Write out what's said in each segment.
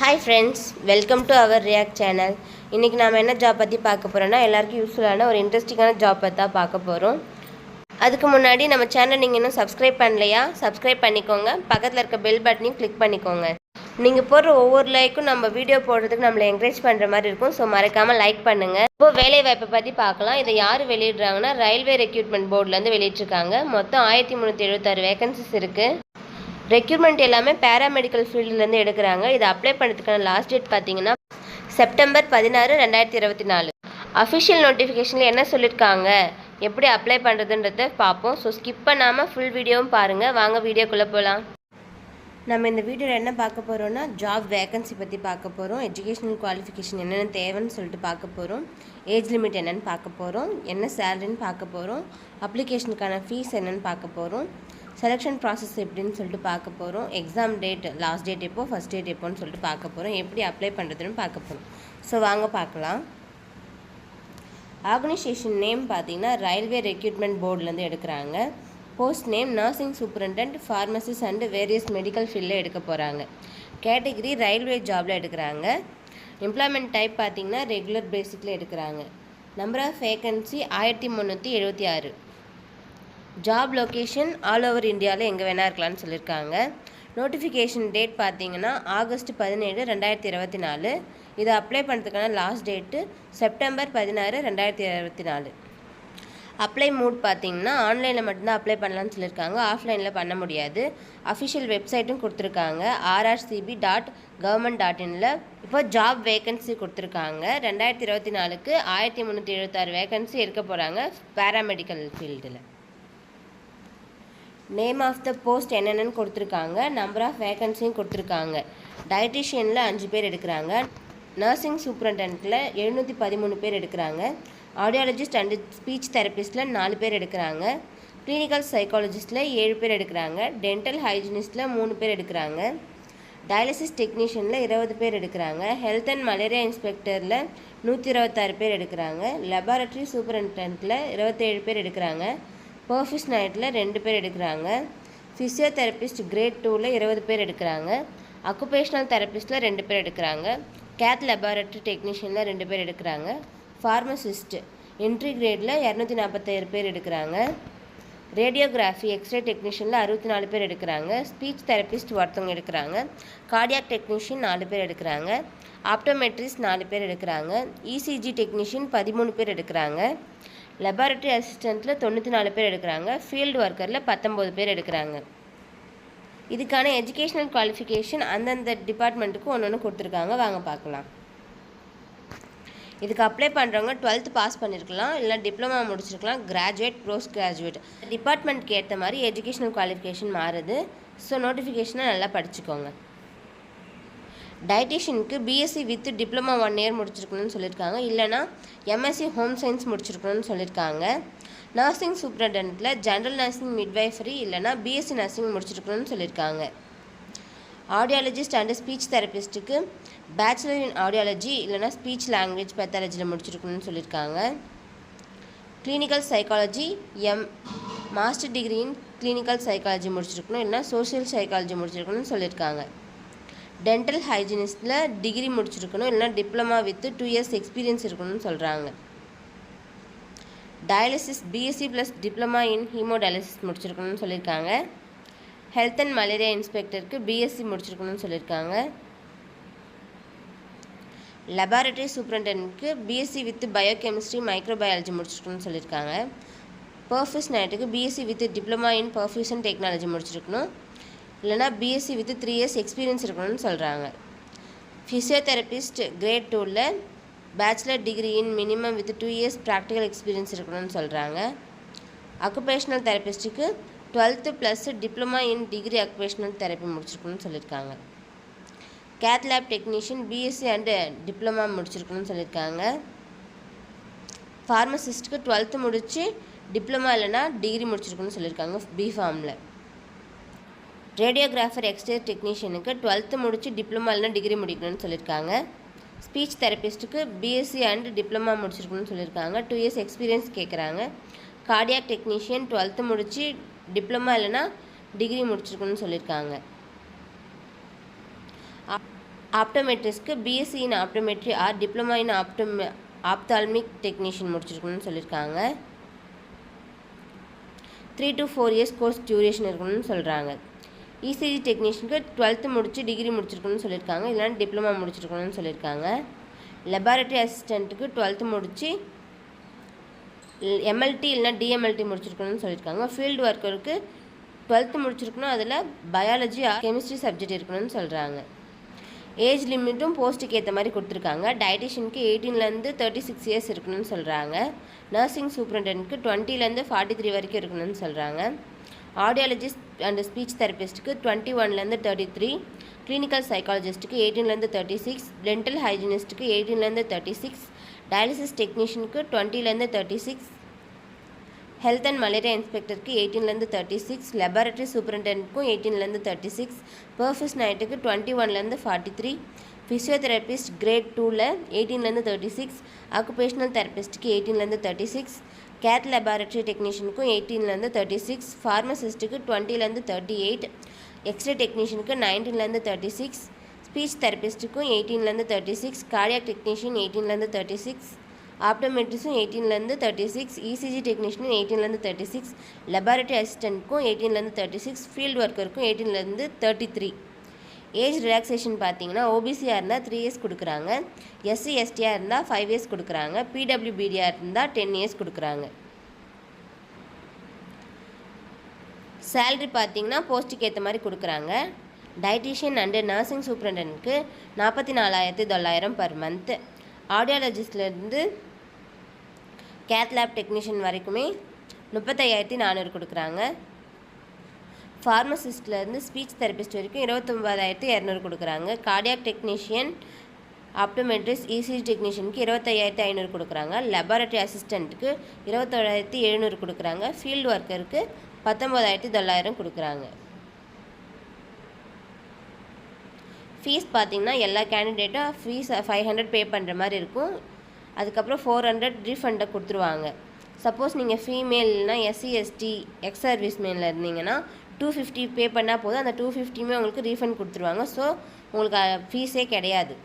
Hi friends welcome to our react channel இன்றைக்கி நாம் என்ன ஜாப் பற்றி பார்க்க போகிறோன்னா எல்லாருக்கும் யூஸ்ஃபுல்லான ஒரு இன்ட்ரெஸ்டிங்கான ஜாப் பற்றி தான் பார்க்க போகிறோம் அதுக்கு முன்னாடி நம்ம சேனல் நீங்கள் இன்னும் சப்ஸ்கிரைப் பண்ணலையா? சப்ஸ்கிரைப் பண்ணிக்கோங்க. பக்கத்தில் இருக்க பெல் பட்டனையும் கிளிக் பண்ணிக்கோங்க. நீங்கள் போடுற ஒவ்வொரு லைக்கும் நம்ம வீடியோ போடுறதுக்கு நம்மளை என்கரேஜ் பண்ணுற மாதிரி இருக்கும். ஸோ மறக்காமல் லைக் பண்ணுங்கள் இப்போ வேலை வாய்ப்பை பற்றி பார்க்கலாம். இதை யார் வெளியிடுறாங்கன்னா ரயில்வே ரெக்ரூட்மெண்ட் போர்ட்லேருந்து வெளியிட்டிருக்காங்க. மொத்தம் ஆயிரத்தி முந்நூற்றி எழுபத்தாறு வேகன்சிஸ் இருக்குது ரெக்யூர்மெண்ட் எல்லாமே பேராமெடிக்கல் ஃபீல்டுலேருந்து எடுக்கிறாங்க. இதை அப்ளை பண்ணுறதுக்கான லாஸ்ட் டேட் பார்த்தீங்கன்னா செப்டம்பர் பதினாறு ரெண்டாயிரத்தி இருபத்தி நாலு. அஃபிஷியல் நோட்டிஃபிகேஷனில் என்ன சொல்லியிருக்காங்க எப்படி அப்ளை பண்ணுறதுன்றத பார்ப்போம். ஸோ ஸ்கிப் பண்ணாமல் ஃபுல் வீடியோவும் பாருங்கள் வாங்க வீடியோக்குள்ளே போகலாம் நம்ம இந்த வீடியோவில் என்ன பார்க்க போகிறோம்னா ஜாப் வேகன்சி பற்றி பார்க்க போகிறோம் எஜுகேஷனல் குவாலிஃபிகேஷன் என்னென்ன தேவைன்னு சொல்லிட்டு பார்க்க போகிறோம் ஏஜ் லிமிட் என்னென்னு பார்க்க போகிறோம் என்ன சேலரின்னு பார்க்க போகிறோம் அப்ளிகேஷனுக்கான ஃபீஸ் என்னென்னு பார்க்க போகிறோம் செலெக்ஷன் ப்ராசஸ் எப்படின்னு சொல்லிட்டு பார்க்க போகிறோம் எக்ஸாம் டேட் லாஸ்ட் டேட் எப்போ ஃபஸ்ட் டேட் எப்போன்னு சொல்லிட்டு பார்க்க போகிறோம் எப்படி அப்ளை பண்ணுறதுன்னு பார்க்க போகிறோம் ஸோ வாங்க பார்க்கலாம். ஆர்கனைசேஷன் நேம் பார்த்தீங்கன்னா ரயில்வே ரெக்ரூட்மெண்ட் போர்ட்லேருந்து எடுக்கிறாங்க. Post name nursing superintendent pharmacist and various medical ஃபீல்டில் எடுக்க போகிறாங்க கேட்டகிரி ரயில்வே ஜாபில் எடுக்கிறாங்க. எம்ப்ளாய்மெண்ட் டைப் பார்த்தீங்கன்னா ரெகுலர் பேசிக்கில் எடுக்கிறாங்க. நம்பர் ஆஃப் வேகன்சி ஆயிரத்தி முந்நூற்றி எழுபத்தி ஆறு. ஜாப் லொக்கேஷன் ஆல் ஓவர் இந்தியாவில் எங்கே வேணால் இருக்கலாம்னு சொல்லியிருக்காங்க நோட்டிஃபிகேஷன் டேட் பார்த்தீங்கன்னா ஆகஸ்ட் பதினேழு ரெண்டாயிரத்தி இருபத்தி நாலு. இதை அப்ளை பண்ணுறதுக்கான லாஸ்ட் டேட்டு செப்டம்பர் பதினாறு ரெண்டாயிரத்தி இருபத்தி நாலு. அப்ளை மூட் பார்த்தீங்கன்னா ஆன்லைனில் மட்டும்தான் அப்ளை பண்ணலாம்னு சொல்லியிருக்காங்க ஆஃப்லைனில் பண்ண முடியாது. அஃபிஷியல் வெப்சைட்டும் கொடுத்துருக்காங்க. ஆர்ஆர்சிபி டாட் கவர்மெண்ட் டாட் இனில் இப்போ ஜாப் வேகன்சி கொடுத்துருக்காங்க. ரெண்டாயிரத்தி இருபத்தி நாலுக்கு ஆயிரத்தி முந்நூற்றி எழுபத்தாறு வேகன்சி இருக்க போகிறாங்க பேராமெடிக்கல் ஃபீல்டில் நேம் ஆஃப் த போஸ்ட் என்னென்னு கொடுத்துருக்காங்க நம்பர் ஆஃப் வேகன்சியும் கொடுத்துருக்காங்க. டயட்டிஷியனில் அஞ்சு பேர் எடுக்கிறாங்க. நர்சிங் சூப்பரண்டன்ட்டில் எழுநூற்றி பதிமூணு பேர் எடுக்கிறாங்க. ஆடியாலஜிஸ்ட் அண்டு ஸ்பீச் தெரபிஸ்ட்டில் நாலு பேர் எடுக்கிறாங்க. கிளினிக்கல் சைக்காலஜிஸ்ட்டில் ஏழு பேர் எடுக்கிறாங்க. டென்டல் ஹைஜினிஸ்ட்டில் மூணு பேர் எடுக்கிறாங்க. டயாலிசிஸ் டெக்னீஷியனில் இருபது பேர் எடுக்கிறாங்க. ஹெல்த் அண்ட் மலேரியா இன்ஸ்பெக்டரில் நூற்றி இருபத்தாறு பேர் எடுக்கிறாங்க. லெபார்ட்ரி சூப்பரண்டன்ட்டில் இருபத்தேழு பேர் எடுக்கிறாங்க. பர்ஃபிஸ் நைட்டில் ரெண்டு பேர் எடுக்கிறாங்க. ஃபிசியோதெரபிஸ்ட் கிரேட் டூவில் இருபது பேர் எடுக்கிறாங்க. அக்குபேஷனல் தெரபிஸ்ட்டில் ரெண்டு பேர் எடுக்கிறாங்க. கேத் லெபார்டரி டெக்னீஷியனில் ரெண்டு பேர் எடுக்கிறாங்க. ஃபார்மசிஸ்ட் என்ட்ரி கிரேடில் இரநூத்தி நாற்பத்தேழு பேர் எடுக்கிறாங்க. ரேடியோகிராஃபி எக்ஸ்ரே டெக்னீஷியனில் அறுபத்தி நாலு பேர் எடுக்கிறாங்க. ஸ்பீச் தெரபிஸ்ட் ஒருத்தவங்க எடுக்கிறாங்க. கார்டியாக் டெக்னீஷியன் நாலு பேர் எடுக்கிறாங்க. ஆப்டோமெட்ரிஸ்ட் நாலு பேர் எடுக்கிறாங்க. இசிஜி டெக்னீஷியன் பதிமூணு பேர் எடுக்கிறாங்க. லெபார்ட்டரி அசிஸ்டண்ட்டில் தொண்ணூற்றி நாலு பேர் எடுக்கிறாங்க. ஃபீல்டு ஒர்க்கரில் பத்தொம்போது பேர் எடுக்கிறாங்க. இதுக்கான எஜுகேஷ்னல் குவாலிஃபிகேஷன் அந்தந்த டிபார்ட்மெண்ட்டுக்கு ஒன்று ஒன்று கொடுத்துருக்காங்க. வாங்க பார்க்கலாம். இதுக்கு அப்ளை பண்ணுறவங்க டுவெல்த்து பாஸ் பண்ணியிருக்கலாம் இல்லை டிப்ளமா முடிச்சிருக்கலாம். கிராஜுவேட் ப்ரோஸ் கிராஜுவேட் டிபார்ட்மெண்ட்க்கு ஏற்ற மாதிரி எஜுகேஷனல் குவாலிஃபிகேஷன் மாறுது. ஸோ நோட்டிஃபிகேஷனை நல்லா படிச்சுக்கோங்க. டயட்டிஷியனுக்கு BSc with diploma one year முடிச்சிருக்கணும்னு சொல்லியிருக்காங்க இல்லைனா எம்எஸ்சி ஹோம் சயின்ஸ் முடிச்சிருக்கணும்னு சொல்லியிருக்காங்க நர்சிங் சூப்பரண்டன்ட்டில் ஜென்ரல் நர்சிங் மிட்வைஃபரி இல்லைனா பிஎஸ்சி நர்சிங் முடிச்சிருக்கணும்னு சொல்லியிருக்காங்க ஆடியாலஜிஸ்ட் அண்ட் ஸ்பீச் தெரபிஸ்ட்டுக்கு பேச்சுலர் இன் ஆடியாலஜி இல்லைனா ஸ்பீச் லாங்குவேஜ் பெத்தாலஜியில் முடிச்சிருக்கணும்னு சொல்லியிருக்காங்க clinical psychology M master degree in clinical psychology முடிச்சிருக்கணும். இல்லைனா சோஷியல் சைக்காலஜி முடிச்சிருக்கணும்னு சொல்லியிருக்காங்க டென்டல் ஹைஜினிஸ்ட்டில் டிகிரி முடிச்சிருக்கணும் இல்லைனா diploma with two years experience இருக்கணும்னு சொல்கிறாங்க dialysis BSc plus diploma in haemodialysis முடிச்சிருக்கணும்னு சொல்லியிருக்காங்க. ஹெல்த் அண்ட் மலேரியா இன்ஸ்பெக்டருக்கு பிஎஸ்சி முடிச்சிருக்கணும்னு சொல்லியிருக்காங்க. லெபார்டரி சூப்பரண்டன்ட்க்கு பிஎஸ்சி வித் பயோகெமிஸ்ட்ரி மைக்ரோபயாலஜி முடிச்சிருக்கணும்னு சொல்லியிருக்காங்க. பர்ஃபியூஸ் நைட்டுக்கு BSc with diploma in perfusion technology முடிச்சிருக்கணும். இல்லைனா BSc with three years experience இருக்கணும்னு சொல்கிறாங்க ஃபிசியோதெரபிஸ்ட் கிரேட் டூவில் bachelor degree in minimum with two years practical experience இருக்கணும்னு சொல்கிறாங்க occupational தெரபிஸ்ட்டுக்கு twelfth plus diploma in degree occupational therapy முடிச்சிருக்கணும்னு சொல்லியிருக்காங்க. Cath lab technician BSc and diploma முடிச்சிருக்கணும்னு சொல்லியிருக்காங்க. ஃபார்மசிஸ்ட்டுக்கு டுவெல்த்து முடித்து diploma இல்லைனா டிகிரி முடிச்சிருக்கணும்னு சொல்லியிருக்காங்க பிஃபார்மில் ரேடியோகிராஃபர் எக்ஸ்ரே டெக்னீஷியனுக்கு டுவெல்த்து முடித்து டிப்ளமா இல்லைனா டிகிரி முடிக்கணும்னு சொல்லியிருக்காங்க. ஸ்பீச் தெரப்பிஸ்ட்டுக்கு பிஎஸ்சி அண்ட் டிப்ளமா முடிச்சிருக்கணும்னு சொல்லியிருக்காங்க. டூ இயர்ஸ் எக்ஸ்பீரியன்ஸ் கேட்குறாங்க கார்டியாக் டெக்னீஷியன் டுவெல்த்து முடித்து டிப்ளமா இல்லைனா டிகிரி முடிச்சிருக்கணும்னு சொல்லியிருக்காங்க. ஆப்டோமெட்ரிஸ்க்கு BSc in optometry or diploma in optome ophthalmic technician முடிச்சிருக்கணும்னு சொல்லியிருக்காங்க. Three to four years course duration இருக்கணும்னு சொல்கிறாங்க இசிஜி டெக்னீஷியனுக்கு டுவெல்த்து முடிச்சு டிகிரி முடிச்சிருக்கணும்னு சொல்லியிருக்காங்க. இல்லைனா டிப்ளமா முடிச்சிருக்கணும்னு சொல்லியிருக்காங்க. லெபார்ட்டரி அசிஸ்டண்ட்டுக்கு டுவெல்த்து முடித்து எம்எல்டி இல்லைனா டிஎம்எல்டி முடிச்சிருக்கணும்னு சொல்லியிருக்காங்க. ஃபீல்டு ஒர்க்கருக்கு டுவெல்த்து முடிச்சிருக்கணும். அதில் பயாலஜி கெமிஸ்ட்ரி சப்ஜெக்ட் இருக்கணும்னு சொல்கிறாங்க ஏஜ் லிமிட்டும் போஸ்ட்டுக்கு ஏற்ற மாதிரி கொடுத்துருக்காங்க. டயட்டிஷியனுக்கு எயிட்டீன்லேருந்து தேர்ட்டி சிக்ஸ் இயர்ஸ் இருக்கணும்னு சொல்கிறாங்க நர்சிங் சூப்ரண்டென்ட்க்கு டுவெண்ட்டிலேருந்து ஃபார்ட்டி த்ரீ வரைக்கும் இருக்கணும்னு சொல்கிறாங்க ஆடியாலஜிஸ்ட் அண்ட் ஸ்பீச் தெரபிஸ்ட்டுக்கு டுவெண்ட்டி ஒன்லேருந்து தேர்ட்டி த்ரீ கிளினிக்கல் சைக்காலஜிஸ்ட்டுக்கு எயிட்டீன்லேருந்து தேர்ட்டி சிக்ஸ் டென்டல் ஹைஜினிஸ்ட்டுக்கு எயிட்டீன்லேருந்து தேர்ட்டி சிக்ஸ் டயாலிசிஸ் டெக்னீஷியனுக்கு டுவெண்ட்டிலேருந்து thirty six health and malaria இன்ஸ்பெக்டருக்கு எயிட்டீன்லேருந்து தேர்ட்டி சிக்ஸ் லெபார்ட்டரி சூப்பரண்டென்ட்க்கும் எயிட்டீன்லேருந்து தேர்ட்டி சிக்ஸ் பர்ஃபஸ் நைட்டுக்கு டுவெண்ட்டி ஒன்லேருந்து ஃபார்ட்டி த்ரீ ஃபிசியோதெரபிஸ்ட் கிரேட் டூவில் எயிட்டீன்லேருந்து தேர்ட்டி சிக்ஸ் ஆக்குபேஷனல் தெரபிஸ்ட்டுக்கு எயிட்டீன்லேருந்து தேர்ட்டி சிக்ஸ் கேத் லெபார்ட்டரி டெக்னீஷியனுக்கும் எயிட்டீன்லேருந்து தேர்ட்டி சிக்ஸ் ஃபார்மசிஸ்ட்டுக்கு டுவெண்ட்டிலேருந்து தேர்ட்டி எயிட் எக்ஸ்ரே டெக்னீஷியனுக்கு நைன்டீன்லேருந்து தேர்ட்டி சிக்ஸ் ஸ்பீச் தெரபிஸ்ட்டுக்கும் எயிட்டீன்லேருந்து தேர்ட்டி சிக்ஸ் கார்டியாக் டெக்னீஷியன் எயிட்டீன்லேருந்து தேர்ட்டி சிக்ஸ் ஆப்டோமெட்ரிஸும் எயிட்டீன்லேருந்து தேர்ட்டி சிக்ஸ் இசிஜி டெக்னீஷியனும் எயிட்டீன்லேருந்து தேர்ட்டி சிக்ஸ் லெபார்ட்டரி அசிஸ்டண்ட்க்கும் எயிட்டீன்லேருந்து தேர்ட்டி சிக்ஸ் ஃபீல்டு ஒர்க்கருக்கும் எயிட்டீன்லேருந்து தேர்ட்டி த்ரீ ஏஜ் ரிலாக்ஸேஷன் பார்த்தீங்கன்னா ஓபிசியாக இருந்தால் த்ரீ இயர்ஸ் கொடுக்குறாங்க. எஸ்சி எஸ்டியாக இருந்தால் ஃபைவ் இயர்ஸ் கொடுக்குறாங்க. பிடபிள்யூபிடியாக இருந்தால் டென் இயர்ஸ் கொடுக்குறாங்க. சேல்ரி பார்த்தீங்கன்னா போஸ்ட்டுக்கு ஏற்ற மாதிரி கொடுக்குறாங்க. டயட்டிஷியன் அண்டு நர்சிங் சூப்ரண்டனுக்கு நாற்பத்தி நாலாயிரத்தி தொள்ளாயிரம் பர் மந்த்து ஆடியாலஜிஸ்ட்லேருந்து கேத் லேப் டெக்னீஷியன் வரைக்குமே முப்பத்தையாயிரத்தி நானூறு கொடுக்குறாங்க. ஃபார்மசிஸ்ட்லேருந்து ஸ்பீச் தெரபிஸ்ட் வரைக்கும் இருபத்தொம்பதாயிரத்தி இரநூறு கொடுக்குறாங்க. கார்டியாக் டெக்னீஷியன் ஆப்டோமெட்ரிஸ் இசிஜி டெக்னீஷியனுக்கு இருபத்தையாயிரத்தி ஐநூறு கொடுக்குறாங்க. லெபார்ட்டரி அசிஸ்டண்ட்டுக்கு இருபத்தோழாயிரத்தி எழுநூறு கொடுக்குறாங்க. ஃபீல்டு ஒர்க்கருக்கு பத்தொம்போதாயிரத்தி தொள்ளாயிரம் கொடுக்குறாங்க. ஃபீஸ் பார்த்தீங்கன்னா எல்லா கேண்டிடேட்டும் ஃபீஸ் ஃபைவ் ஹண்ட்ரட் பே பண்ணுற மாதிரி இருக்கும். அதுக்கப்புறம் ஃபோர் ஹண்ட்ரட் ரீஃபண்டை கொடுத்துருவாங்க. சப்போஸ் நீங்கள் ஃபீமேல்னால் எஸ்சி எஸ்டி எக்ஸ் சர்வீஸ் மேனில் இருந்தீங்கன்னா டூ ஃபிஃப்டி பே பண்ணால் போதும். அந்த டூ ஃபிஃப்டியுமே உங்களுக்கு ரீஃபண்ட் கொடுத்துருவாங்க. ஸோ உங்களுக்கு ஃபீஸே கிடையாது.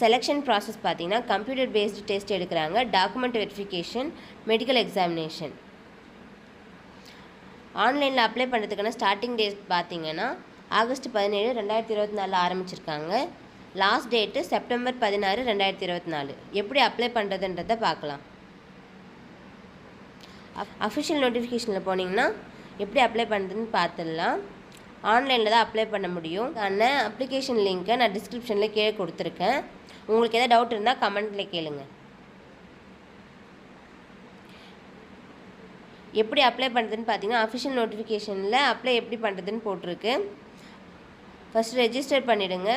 செலெக்ஷன் ப்ராசஸ் பார்த்தீங்கன்னா கம்ப்யூட்டர் பேஸ்டு டெஸ்ட் எடுக்கிறாங்க. டாக்குமெண்ட் வெரிஃபிகேஷன் மெடிக்கல் எக்ஸாமினேஷன் ஆன்லைனில் அப்ளை பண்ணுறதுக்கான ஸ்டார்டிங் டேட் பார்த்தீங்கன்னா ஆகஸ்ட் பதினேழு ரெண்டாயிரத்தி இருபத்தி நாலில் ஆரம்பிச்சிருக்காங்க. லாஸ்ட் டேட்டு செப்டம்பர் பதினாறு ரெண்டாயிரத்தி இருபத்தி நாலு. எப்படி அப்ளை பண்ணுறதுன்றதை பார்க்கலாம். அஃபிஷியல் நோட்டிஃபிகேஷனில் போனீங்கன்னா எப்படி அப்ளை பண்ணுறதுன்னு பார்த்துடலாம். ஆன்லைனில் தான் அப்ளை பண்ண முடியும். ஆனால் அப்ளிகேஷன் லிங்க்கை நான் டிஸ்கிரிப்ஷனில் கீழே கொடுத்துருக்கேன். உங்களுக்கு எதாவது டவுட் இருந்தால் கமெண்ட்டில் கேளுங்க. எப்படி அப்ளை பண்ணுறதுன்னு பார்த்தீங்கன்னா அஃபிஷியல் நோட்டிஃபிகேஷனில் அப்ளை எப்படி பண்ணுறதுன்னு போட்டிருக்கு. ஃபஸ்ட்டு ரெஜிஸ்டர் பண்ணிவிடுங்க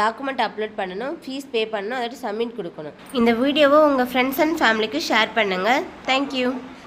டாக்குமெண்ட் அப்லோட் பண்ணணும் ஃபீஸ் பே பண்ணணும் அதோட சப்மிட் கொடுக்கணும். இந்த வீடியோவை உங்கள் ஃப்ரெண்ட்ஸ் அண்ட் ஃபேமிலிக்கு ஷேர் பண்ணுங்கள் தேங்க்யூ